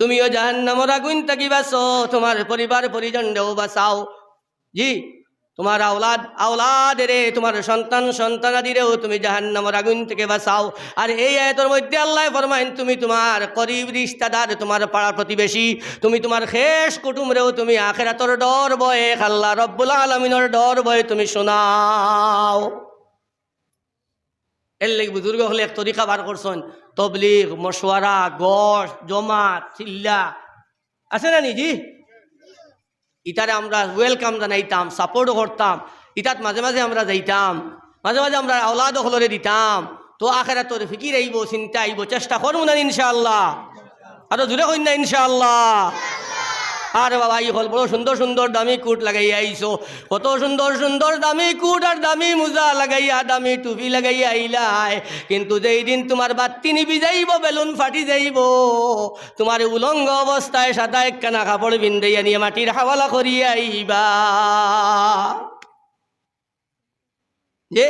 তুমিও জাহান্নামর আগুন থাকি বাঁচো তোমার পরিবার পরিজনটাও বাঁচাও জি, তোমার আওলাদ, আওলাদেরে, তোমার সন্তান, সন্তানাদিরেও তুমি জাহান্নামর আগুন থেকে বাঁচাও। আর এই আয়তর মধ্যে আল্লাহ ফরমাইন তুমি তোমার করিব রিস্তাদার তোমার পাড়া প্রতিবেশী, তুমি তোমার শেষ কুটুমরেও তুমি আখেরাতর ডর বয়ে খাল্লা রব্বুল আলমিনের ডর বয়ে তুমি শোনাও। এর লেগে বুজুর্গ হলে এক তরিকা বার করছেন, তবলিগ, মশওয়ারা গড় জমাত, চিল্লা। আছে না নিজি ইটারে আমরা ওয়েলকাম জানাইতাম সাপোর্টও করতাম, ইটাত মাঝে মাঝে আমরা যাইতাম, মাঝে মাঝে আমরা আওলাদ হলরে দিতাম। তো আখেরা তোর ফিকির আইব, চিন্তা আইব, চেষ্টা করব না ইনশাআল্লাহ। আরও জুড়ে কইন না ইনশাআল্লাহ। আরে বাবা, এই হল বড় সুন্দর সুন্দর, দামি কুট লাগাইয়া আইছো। কত সুন্দর সুন্দর, দামি কুট আর দামি মোজা লাগাইয়া দামি টুপি লাগাইয়া আইলাই। কিন্তু যেই দিন তোমার বাত্তি নিবি যাইব, বেলুন ফাটি যাইব, তোমার উলঙ্গ অবস্থায় সাদা একখানা কাপড় বিন্দাইয়া নিয়ে মাটির হাওয়ালা করিয়া আইবা। যে,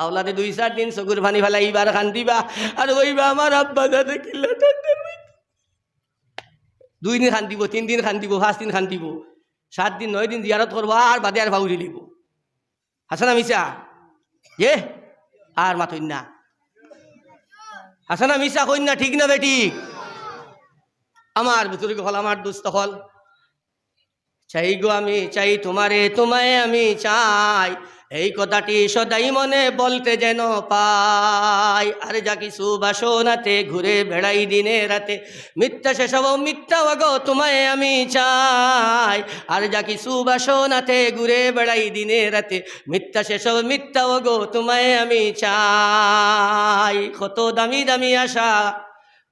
আওলাদে দুই, চার দিন চকুর পানি ফেলাই এইবার খান্দিবা আর কইবা আমার আব্বা যাতে কিল্লা দুই দিন খান দিব তিন দিন খান দিব পাঁচ দিন খান দিব সাত দিন, নয় দিন জিয়ারত করব, আর বাদে আর ভাউরি লিব হাসানা মিশা এ আর মাথইন না। হাসানা মিশা কইন না, ঠিক না বেটি আমার বুতুর্গ হল, আমার দুস্থ হল। চাই গো আমি, চাই তোমারে, তোমায় আমি চাই। এই কথাটি সদাই মনে বলতে যেন পাই। আর যা কিছু বাসনাতে ঘুরে বেড়াই দিনে রাতে, মিথ্যা সেসব মিথ্যা গো তোমায় আমি চাই। আর যা কিছু বাসনাতে ঘুরে বেড়াই দিনে রাতে, মিথ্যা সেসব মিথ্যা গো তোমায় আমি চাই। কত দামি দামি আশা,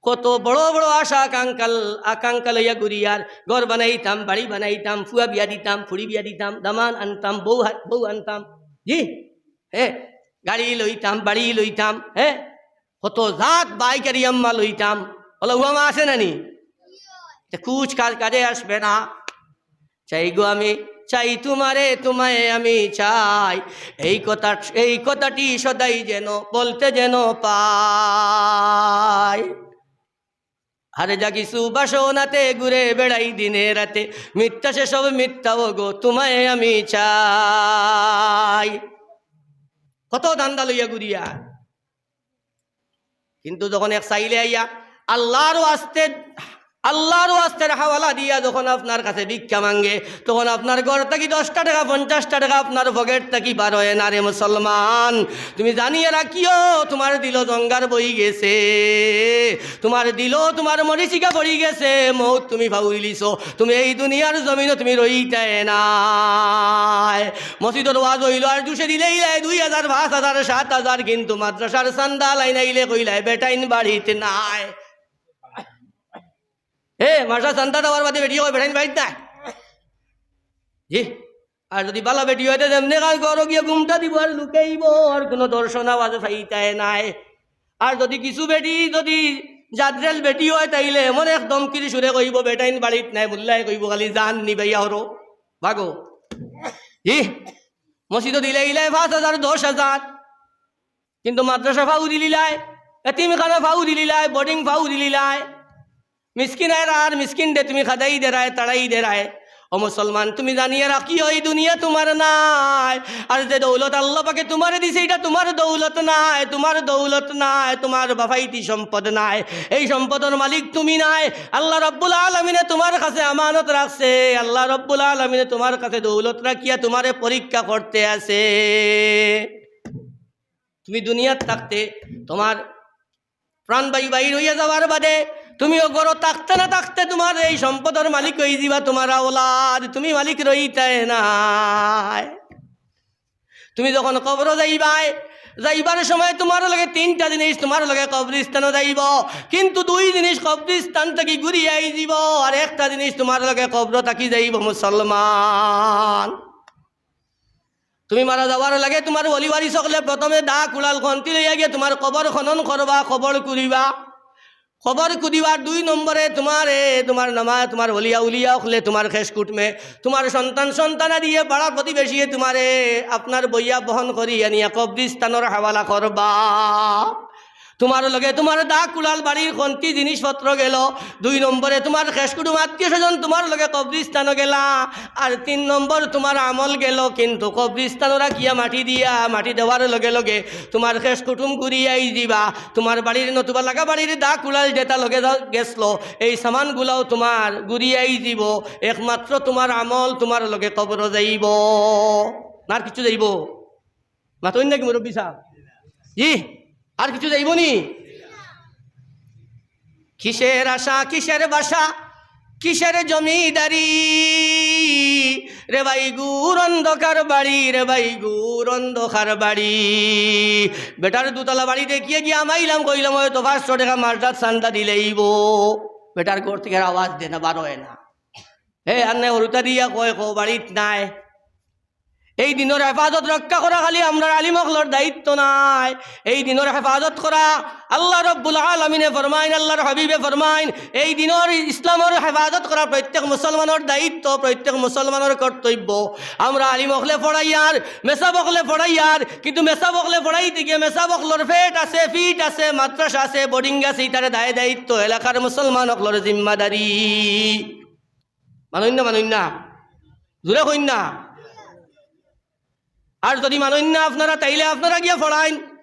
কত বড় বড় আশা, আকাঙ্কাল আকাঙ্ক্ষা লইয়া গুরিয়ার ঘর বানাইতাম, বাড়ি বানাইতাম, ফুয়া বিয়া দিতাম ফুড়ি বিয়া দিতাম, দামান আনতাম, বউ বউ আনতাম। জি? হে, গাড়ি লইতাম, বাড়ি লইতাম, হে, কত জাত বাইকারি আম্মা লইতাম। বলো উয়ামা আছে না নি তা কুচ কাজ কাজে আসবে না। চাই গো আমি, চাই তোমারে, তোমায় আমি চাই। এই কথা, এই কথাটি সদাই যেন, বলতে যেন পাই। আরে যা কিছু বাসনাতে ঘুরে বেড়াই দিনে রাতে মিথ্যা সেসব মিথ্যা ও গো তোমায় আমি চাই কত দান্দা লইয়া ঘুরিয়া কিন্তু যখন এক চাইলে আইয়া আল্লাহর আস্তে আল্লাহর আস্তের হাওয়ালা দিয়া যখন আপনার কাছে ভিক্ষা মাঙ্গে, তখন আপনার ঘর থাকি দশটা টাকা, পঞ্চাশটা টাকা আপনার পকেট থাকি বার হয়। না রে মুসলমান, তুমি জানিয়ে রাখিও, তোমার দিল জঙ্গার বই গেছে। তোমার দিল তোমার মরিচিকা পড়ি গেছে। মৌত তুমি ভাউলিছ তুমি এই দুনিয়ার জমিনও তুমি রইতে নাই। মসজিদর ওয়াজ হইল, আর দুশে দিলেই লাই, দুই হাজার, পাঁচ হাজার, সাত হাজার, কিন্তু মাদ্রাসার চান্দা লাইন আইলে কইলাই বেটাইন বাড়িতে নাই। এ মাসা চান্দা দেওয়ার বাদে বেটি হয় বেটাইন বাড়িতে নাই জি আর যদি বালা বেটি হইতে যেমনি কাজ করো গিয়ে ঘুমটা দিব আর লুকাইব আর কোনো দর্শন আওয়াজ ফাইতায় নাই আর যদি কিছু বেটি যদি জাদ্রেল বেটি হয় তাইলে এমন এক দমকিরি সুরে কইব বেটাইন বাড়িত নাই মুল্লাই কইব খালি জান নিবাইয়া হরো ভাগো জি মসজিদ দিলে ইলাই পাঁচ হাজার দশ হাজার কিন্তু মাদ্রাসা ফাউ দিলিলাই এতিমখানা ফাউ দিলিলাই বোর্ডিং ফাউ দিলিলাই মিসকিন আর মিসকিন দে তুমি খাদাই দে রায়, তাড়াই দে রায়। ও মুসলমান, তুমি জানিয়ে রাখিও এই দুনিয়া তোমার নাই। আর যে দৌলত আল্লাহ পাকে তোমার দিছে, এটা তোমার দৌলত নাই, তোমার দৌলত নাই, তোমার বাফাইতি সম্পদ নাই। এই সম্পদের মালিক তুমি নাই। আল্লাহ রব্বুল আলমিনে তোমার কাছে আমানত রাখছে। আল্লাহ রব্বুল আলমিনে তোমার কাছে দৌলত রাখিয়া তোমারে পরীক্ষা করতে আছে। তুমি দুনিয়াত থাকতে তোমার প্রাণবায়ু বাহির হইয়া যাওয়ার বাদে তুমিও গড় থাকতে না থাকতে তোমার এই সম্পদের মালিক হয়ে দিবা তোমার ওলাদ তুমি মালিক রইতে নাই। তুমি যখন কবর যাইবাই, যাইবার সময় তোমার লগে তিনটা জিনিস, তোমার লগে কবরিস্তানও যাইব। কিন্তু দুই জিনিস কবরিস্তান থেকে ঘুরিয়ে আই যাব আর একটা জিনিস তোমার লগে কবর থাকি যাইব মুসলমান। তুমি মারা যাওয়ার লাগে তোমার অলিবারি সকলে প্রথমে দা কুড়াল খন্তি লইয়া গিয়ে তোমার কবর খনন করবা খবর কুড়িবা খবর কুদিবার দুই নম্বরে তোমার এ তোমার নামা, তোমার হলিয়া উলিয়া হলে তোমার খেস কুটমে। তোমার সন্তান সন্তানা দিয়ে পাড়া প্রতিবেশী তোমারে আপনার বইয়া বহন করি আনিয়া কবরিস্তানোর হাওয়ালা করবা। তোমার লগে তোমার দা কুলাল বাড়ির খন্তি জিনিসপত্র গেল। দুই নম্বরে তোমার শেষ কুটুম আত্মীয় স্বজন তোমার লগে কবরিস্তানও গেলা। আর তিন নম্বর তোমার আমল গেল, কিন্তু কবরিস্তান রাখিয়া মাটি দিয়া, মাটি দেওয়ার লগে লগে তোমার শেষ কুটুম ঘুরিয়াই দিবা। তোমার বাড়ির নতুবা লাগা বাড়ির দা কুলাল যেটা লগে গেছলো এই সামানগুলাও তোমার ঘুরিয়াই দিব। একমাত্র তোমার আমল তোমার লগে কবর যাইব। না কিছু যাইব? মাতই নাকি মুরব্বী সাহেব? জি আর কিছু যাইব নি? কিসের আশা, কিসের বাসা, কিসের জমিদারি? রে ভাই গুর অন্ধকার বাড়ি, রে ভাই গুর অন্ধকার বাড়ি। বেটার দুতলা বাড়ি দেখিয়ে গিয়ে আমাইলাম কইলাম হয়তো পাঁচশো টাকা মারটার সান্ডা দিলেইব বেটার ঘর থেকে আওয়াজ দে না বারোয় না। হে আর নাই হরুতা দিয়া কয়, কো বাড়িত নাই। এই দিনের হেফাজত রক্ষা করা খালি আমরা আলিমকলর দায়িত্ব নাই। এই দিনের হেফাজত করা আল্লাহ রব্বুল আলমিনে ফরমাইন আল্লাহর হাবিবে ফরমাইন এই দিনের ইসলামের হেফাজত করা প্রত্যেক মুসলমানের দায়িত্ব প্রত্যেক মুসলমানের কর্তব্য আমরা আলিমকলে পড়াইয়ার মেসাবকলে পড়াইয়ার কিন্তু মেসাবকলে পড়াইতে গিয়ে মেসাবকলর ফেট আছে, ফিট আছে মাদ্রাসা আছে বোর্ডিং আছে ইটারে দায় দায়িত্ব এলাকার মুসলমান অকলর জিম্মাদারি মানুষ না মানুষ না জোরে না আর যদি মানেন না আপনারা, তাইলে আপনারা গিয়ে পড়াইন।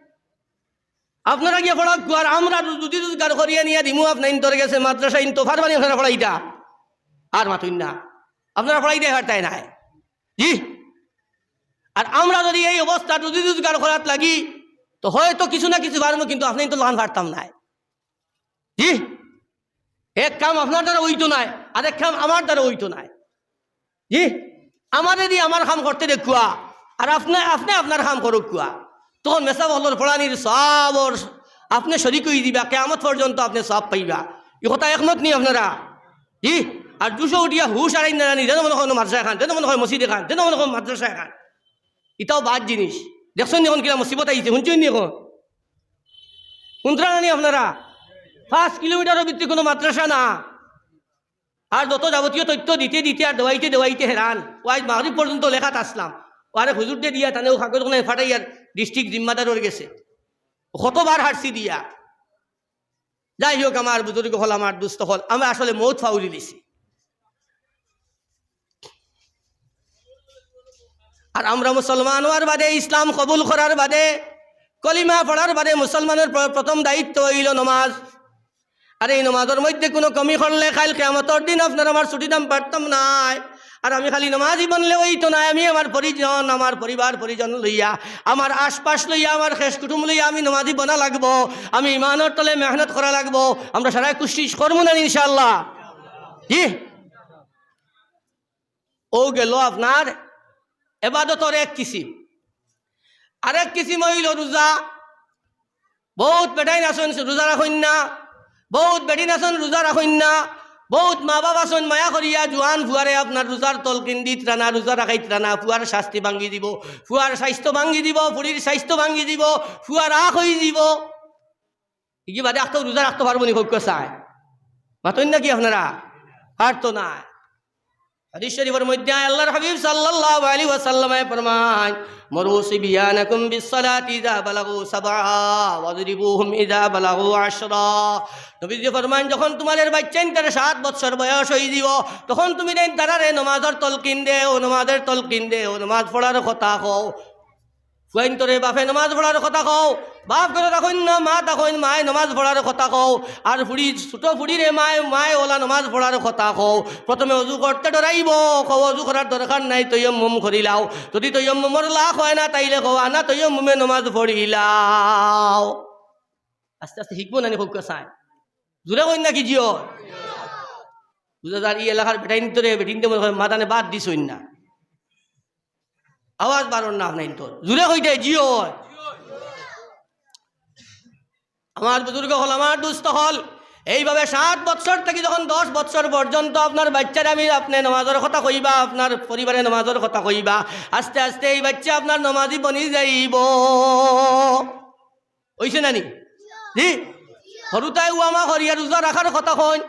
আপনারা গিয়ে পড়াক, আর আমরা যদি রোজগার করিয়ে নিয়ে দিমু। আপনার ইন্তর গেছে মাদ্রাসা, ইন তোফার বানি আপনারা পড়াইটা আর মাতুন না। আপনারা পড়াইতে হারতাই নাই। জি। আর আমরা যদি এই অবস্থা রুজি রোজগার করাত লাগি, তো হয়তো কিছু না কিছু পারব কিন্তু আপনি তো লান পারতাম নাই। জি। এক কাম আপনার দ্বারা ওইতো নাই, আর এক কাম আমার দ্বারা ওইতো নাই। জি। আমাদেরই আমার কাম করতে দেখুয়া। আর আপনি আপনি আপনার কাম করুক কুয়া। তখন মেসা বলর ফড়ানির সবর আপনি শরিক হয়ে দিবা কেমত পর্যন্ত আপনি সব পাইবা। এই কথা একমত নি আপনারা। জি আর দুশো উঠিয়া হুশ আড়াই নারানি যেন মনে হয় মাদ্রাসা খান, যেন মনে হয় মসজিদ খান, যেন মনে হয় মাদ্রাসা খান। এটাও বাদ জিনিস। দেখছেন এখন কিনা মুসিবত আইছে, শুনছেন নি এখন শুনতরা নানি আপনারা? পাঁচ কিলোমিটারের ভিত্তি কোনো মাদ্রাসা না। আর যত যাবতীয় তথ্য দিতে দিতে আর দেওয়াইতে দেওয়াইতে হেরান। ওয়াইজ মাগরিব পর্যন্ত লেখাত আসলাম। ওয়ারে হুজুরতে দিয়া তানেও কাগজ কোনে ফাটাইয়ার ডিস্ট্রিক্ট জিম্মাদার গেছে। কতবার হারছি দিয়া। যাই হোক, আমার বুজুর্গ হল, আমার দুস্থ হল, আমি আসলে মৌত ফাউলি দিছি। আর আমরা মুসলমান হওয়ার বাদে, ইসলাম কবুল করার বাদে, কলিমা পড়ার বাদে মুসলমানের প্র- প্রথম দায়িত্ব হইল নমাজ। আর এই নমাজের মধ্যে কোনো কমি করলে খাইল কেমতর দিন আপনার আমার ছুটি দাম পারতাম নাই। আর আমি খালি নমাজই বনলে ওই তো নাই, আমি আমার পরিজন, আমার পরিবার পরিজন লইয়া, আমার আশপাশ লইয়া, আমার শেষ কুটুম লইয়া আমি নমাজি বনা লাগবো, আমি ইমানের তলে মেহনত করা লাগবো, আমরা সারাই কুশিস করব না ইনশাল্লাহ জি ও গেল আপনার এবাদতর এক কিসিম। আরেক কিসিম হইল রোজা। বহুত বেটাই নাচন, রোজা রাখুন না। বহুত বেটি নাচন, রোজা রাখুন না। বহুত মা বাবা সন মায়া করিয়া জোয়ান ফুয়ারে আপনার রোজার তলকিন দি ত্রানা রোজা রাখাই ত্রানা ফুয়ার শাস্তি ভাঙ্গি দিব ফুয়ার স্বাস্থ্য ভাঙ্গি দিব ফুড়ির স্বাস্থ্য ভাঙ্গি দিব ফুয়ার আখ হয়ে দিব। কি বাদে আখতো রোজা রাখতে পারব নি ভক্য চায় মাতন নাকি আপনারা পারতো না হাদিস শরীফের মধ্যে আল্লাহর হাবিব সাল্লাল্লাহু আলাইহি ওয়াসাল্লামে ফরমান মরুসি সিবিয়ানাকুম বিসসালাতি ইযা বালাগু সাবআ ওয়াজরিবুহুম ইযা বালাগু আশরা। নবীজি ফরমান যখন তোমাদের বাচ্চাইন তারা সাত বছর বয়স হয়ে দিব, তখন তুমি তারারে নমাজের তলকিন দে ও নমাজের তলকিন দে ও নমাজ পড়ার কথা কও। ফুয়াইন তোরে বাপে নমাজ পড়ার কথা কও। বাপ করে রাখুন না মা তখন মায় নমাজ পড়ার কথা কও। আর ফুড়ি, ছোট ফুড়িরে মায় মায় ওলা নমাজ পড়ার কথা কও। প্রথমে অজু করতে ডরাইব, কও অজু করার দরকার নাই তৈয়ম মুম করিলাও যদি তৈয়ম মুমর লাখ হয় না, তাইলে কও, আনা তৈয়ম মুমে নমাজ পড়িলাও আস্তে আস্তে শিখব নানি খুব চায় জোরে কইন নাকি জিও? বুঝা যার ই এলাকার বেটাইন তোরে হয় মাদানে বাদ দিস না। আওয়াজ বারণ না আপনার তোর জুড়ে কইতে জিও। আমার বুজুর্গ হল, আমার দুস্থ হল। এইভাবে সাত বছর থেকে যখন দশ বছর পর্যন্ত আপনার বাচ্চারা আমি আপনি নমাজের কথা কইবা, আপনার পরিবারে নমাজের কথা কইবা, আস্তে আস্তে এই বাচ্চা আপনার নমাজি বনি যাইব। ওইছে নানি জি? সৰুতাই উৱামা হরিয়া রোজা রাখার কথা কইন।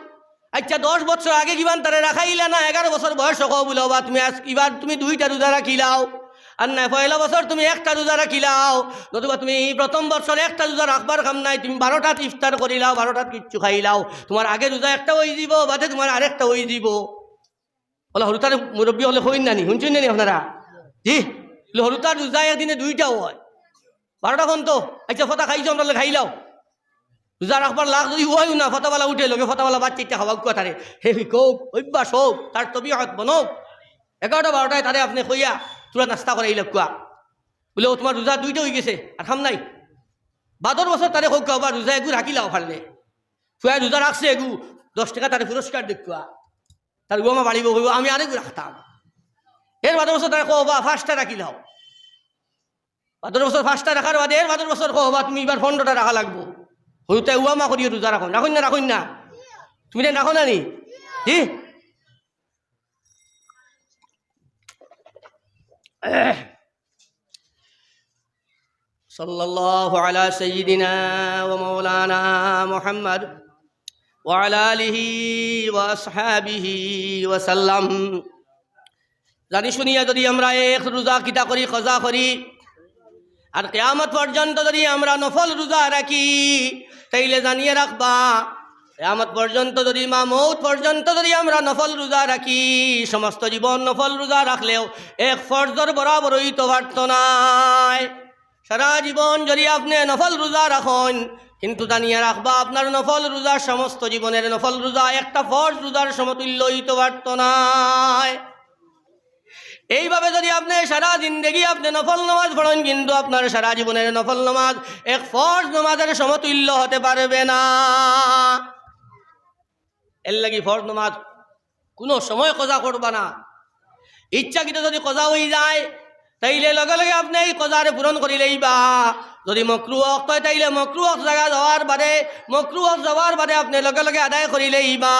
আচ্ছা দশ বছর আগে কিমান তারে রাখাইলা না? এগারো বছর বয়স হোক বোলো বা তুমি এবার তুমি দুইটা রোজা রাখিলাও। আর নাই পয়লা বছর তুমি একটা রোজা রাখিলাও। নতুবা তুমি প্রথম বছর একটা রোজা রাখবার কাম নাই, তুমি বারোটাত ইফতার করিলাও বারোটাত কিচ্ছু খাইলাও। তোমার আগে রোজা একটা ওই দিব, বাদে তোমার আরেকটা ওই দিব। বলে হরুতার মুরব্বী হলে হইন নানি, শুনছেন নানি আপনারা? জি হরুতার রোজা একদিনে দুইটাও হয়। বারোটা তো আচ্ছা ফটা খাইছো, আমরা খাইলাও। রোজা রাখবার লাখ যদি হয় না ফটাবালা উঠে লগে ফটাবালা বাচ্চা ইচ্ছা হওয়া কথারে হে কৌক, অভ্যাস হোক, তার তবি হাত বনক। এগারোটা, বারোটায় তারে আপনি কইয়া তোরা নাস্তা করে এইলাক কোয়া বলে ও তোমার রোজা দুইটা হয়ে গেছে আর খাম নাই। বাদর বছর তারে হোক বা রোজা এগু রাখিলাও পারলে ফুয়া রোজা রাখছে এগু দশ টাকা তারে পুরস্কার দেখুয়া তার গোমা বাড়িব কইব আমি আরেকু রাখতাম এর বাদর বছর তারে কবা ফার্স্টটা রাখিলাও বাদর বছর ফার্স্টটা রাখার বাদে এর বাদর বছর কবা তুমি এবার পনেরোটা রাখা লাগবো। হইতে উয়ামা করিও রোজা রাখুন রাখুন না রাখুন না? তুমি রাখো না নি? জি صلى الله على سيدنا ومولانا محمد وعلى آله وأصحابه وسلم জানি শুনিয়া যদি আমরা এক রোজা কিতা করি কজা করি আর কেয়ামত পর্যন্ত যদি আমরা নফল রোজা রাখি তাইলে জানিয়ে রাখবা কেয়ামত পর্যন্ত যদি মা মৌত পর্যন্ত যদি আমরা নফল রোজা রাখি, সমস্ত জীবন নফল রোজা রাখলেও এক ফর্জর বরাবর হইতে পারত নাই। সারা জীবন যদি আপনি নফল রোজা রাখুন, কিন্তু জানিয়ে রাখবা আপনার নফল রোজা, সমস্ত জীবনের নফল রোজা, একটা ফর্জ রোজার সমতুল্য হইতে পারত নাই। এইভাবে যদি আপনি সারা জিন্দগি আপনি নফল নামাজ পড়েন, কিন্তু আপনার সারা জীবনের নফল নামাজ এক ফর্জ নামাজের সমতুল্য হতে পারবে না। এর লাগি ফর্জ নামাজ, কোনো সময় কজা করবা না। ইচ্ছাকৃত যদি কজা হয়ে যায়, তাইলে লগে লগে আপনি এই কজারে পূরণ করিলেই বা যদি মকরু অক হয়, তাইলে মকরু অক জায়গা যাওয়ার বাদে, মকরু অক যাওয়ার বাদে আপনি লগে লগে আদায় করিলেই বা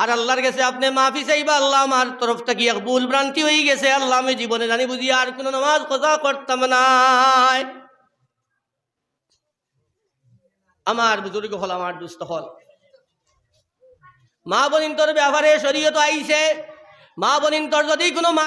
আর আল্লাহর কাছে আপনি মাফি চাইবা, আল্লাহ আমার তরফ থেকে এক ভুল ভ্রান্তি হয়ে গেছে, আল্লাহ আমি জীবনে জানি বুঝি আর কোনো নামাজ কজা করতাম নাই আমার বুজুর্গ হল, আমার দুস্থ হল। মা বনিন্তর ব্যাপারে শরীয়ত আইছে। মা বনিন্তর যদি কোনো মা